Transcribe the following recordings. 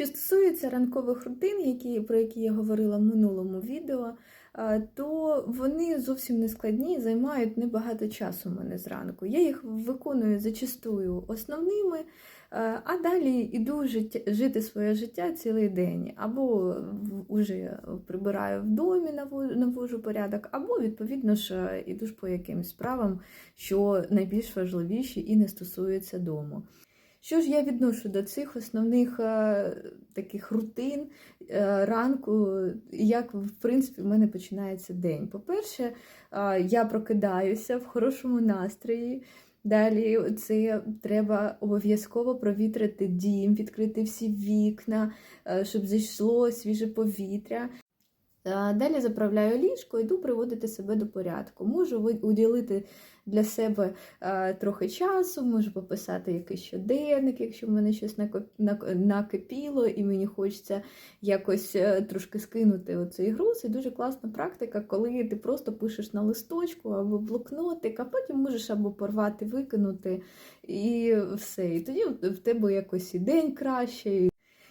Що стосується ранкових рутин, які, про які я говорила в минулому відео, е, то вони зовсім не складні, займають небагато часу у мене зранку. Я їх виконую зачастую основними, е, а далі йду жити своє життя цілий день. Або вже прибираю в домі, наводжу порядок, або, відповідно ж, іду ж по якимсь справам, що найбільш важливіші і не стосуються дому. Що ж я відношу до цих основних е, таких рутин е, ранку, як в принципі в мене починається день? По-перше, е, я прокидаюся в хорошому настрої. Далі це треба обов'язково провітрити дім, відкрити всі вікна, щоб зайшло свіже повітря. Е, Далі заправляю ліжко, йду приводити себе до порядку. Можу уділити для себе е, трохи часу, можу пописати якийсь щоденник, якщо в мене щось накипіло, і мені хочеться якось е, трошки скинути оцей груз. І дуже класна практика, коли ти просто пишеш на листочку або блокнотик, а потім можеш або порвати, викинути, і все. І тоді в тебе якось і день краще.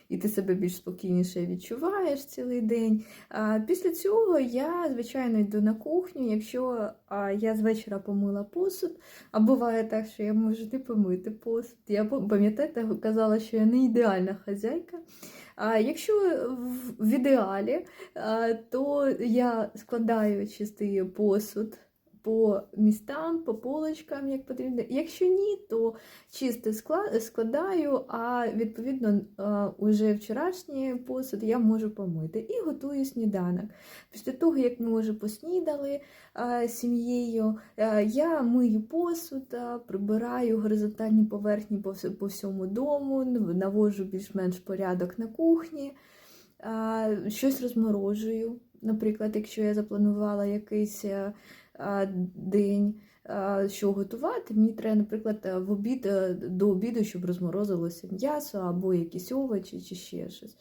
І ти себе більш спокійніше відчуваєш цілий день. А, після цього я, звичайно, йду на кухню. Якщо я з вечора помила посуд, а буває так, що я можу не помити посуд. Я пам- пам'ятаєте, казала, що я не ідеальна хазяйка. А якщо в, ідеалі, то я складаю чистий посуд. По містам, по полочкам, як потрібно. Якщо ні, то чисто складаю, а відповідно уже вчорашній посуд я можу помити і готую сніданок. Після того, як ми вже поснідали сім'єю, я мию посуд, прибираю горизонтальні поверхні по, всьому дому, наводжу більш-менш порядок на кухні, щось розморожую. Наприклад, якщо я запланувала якийсь е, день, що готувати, мені треба, наприклад, е, в обід е, до обіду, щоб розморозилося м'ясо або якісь овочі чи ще щось.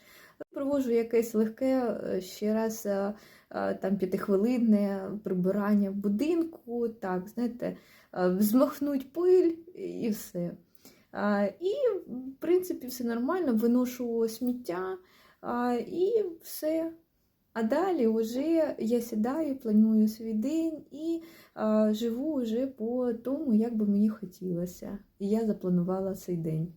Проводжу якесь легке е, ще раз е, е, там п'ятихвилинне прибирання в будинку, так, знаєте, е, змахнуть пиль і все. І, в принципі, все нормально, виношу сміття і все. А далі вже я сідаю, планую свій день і а, живу вже по тому, як би мені хотілося. І я запланувала цей день.